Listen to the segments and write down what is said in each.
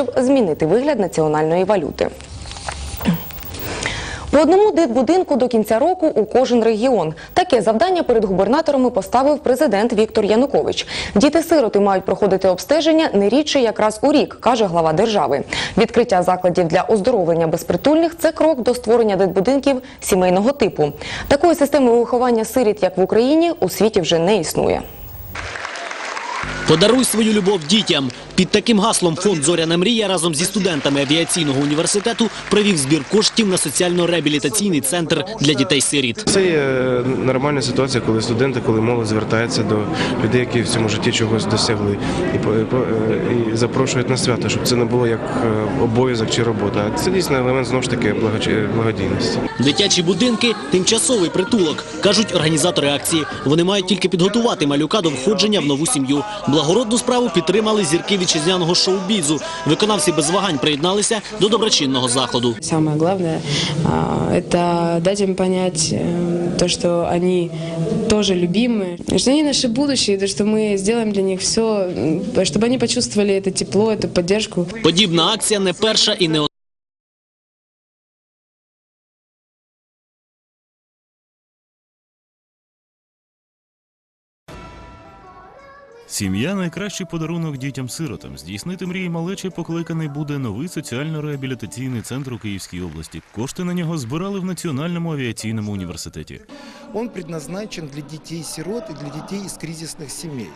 щоб змінити вигляд національної валюти. По одному дитбудинку до кінця року у кожен регіон. Таке завдання перед губернаторами поставив президент Віктор Янукович. Діти-сироти мають проходити обстеження не рідше якраз у рік, каже глава держави. Відкриття закладів для оздоровлення безпритульних це крок до створення дитбудинків сімейного типу. Такої системи виховання сиріт, як в Україні, у світі вже не існує. Подаруй свою любов дітям. Під таким гаслом фонд Зоряна мрія разом зі студентами авіаційного університету провів збір коштів на соціально-реабілітаційний центр для дітей-сиріт. Це є е, нормальна ситуація, коли студенти, коли молодь звертається до людей, які в цьому житті чогось досягли, і, е, і запрошують на свято, щоб це не було як е, обов'язок чи робота. Це дійсно елемент знову ж таки благодійності. Дитячі будинки тимчасовий притулок, кажуть організатори акції. Вони мають тільки підготувати малюка до входження в нову сім'ю. Благородну справу підтримали зірки вітчизняного шоу-бізу. Виконавці без вагань приєдналися до доброчинного заходу. Самое главное а, – это дать им понять э, то, что они тоже любимые, что они наше будущее, то, что мы сделаем для них все, чтобы они почувствовали это тепло, эту поддержку. Подібна акція не перша і не Сім'я найкращий подарунок дітям-сиротам. Здійснити мрії малечі покликаний буде новий соціально-реабілітаційний центр у Київській області. Кошти на нього збирали в Національному авіаційному університеті. Он предназначен для детей-сирот и для детей из кризисных семей.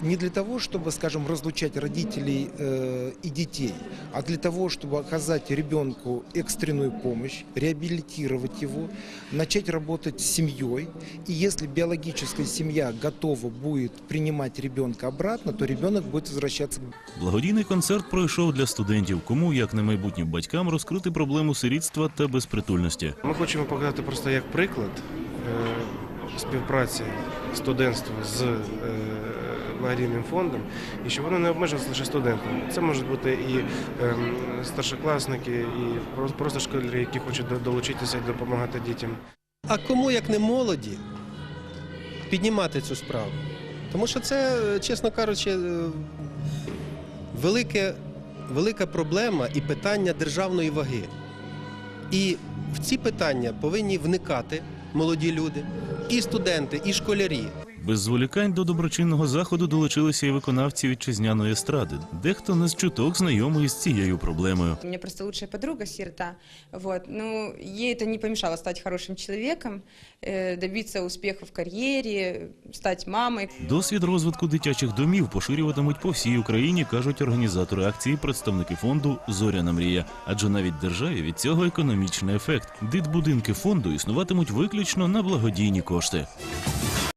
Не для того, чтобы, скажем, разлучать родителей э, и детей, а для того, чтобы оказать ребенку экстренную помощь, реабилитировать его, начать работать с семьей. И если биологическая семья готова будет принимать ребенка обратно, то ребенок будет возвращаться Благодійний концерт пройшов для студентів, кому, як не майбутнім батькам, розкрити проблему сирітства та безпритульності. Ми хочемо показати просто як приклад е, співпраці студентства з е, благодійним фондом, і щоб воно не обмежилося лише студентами. Це можуть бути і ем, старшокласники, і просто школярі, які хочуть долучитися і допомагати дітям. А кому, як не молоді, піднімати цю справу? Тому що це, е, чесно кажучи, е, велике, велика проблема і питання державної ваги. І в ці питання повинні вникати молоді люди, і студенти, і школярі. Без зволікань до доброчинного заходу долучилися і виконавці вітчизняної естради. Дехто не з чуток знайомий з цією проблемою. У меня просто лучшая подруга сирота, вот, ну, ей это не помешало стать хорошим человеком, э, добиться успеха в карьере, стать мамой. Досвід розвитку дитячих домів поширюватимуть по всій Україні, кажуть організатори акції, представники фонду Зоряна мрія. Адже навіть державі від цього економічний ефект. Дитбудинки фонду існуватимуть виключно на благодійні кошти.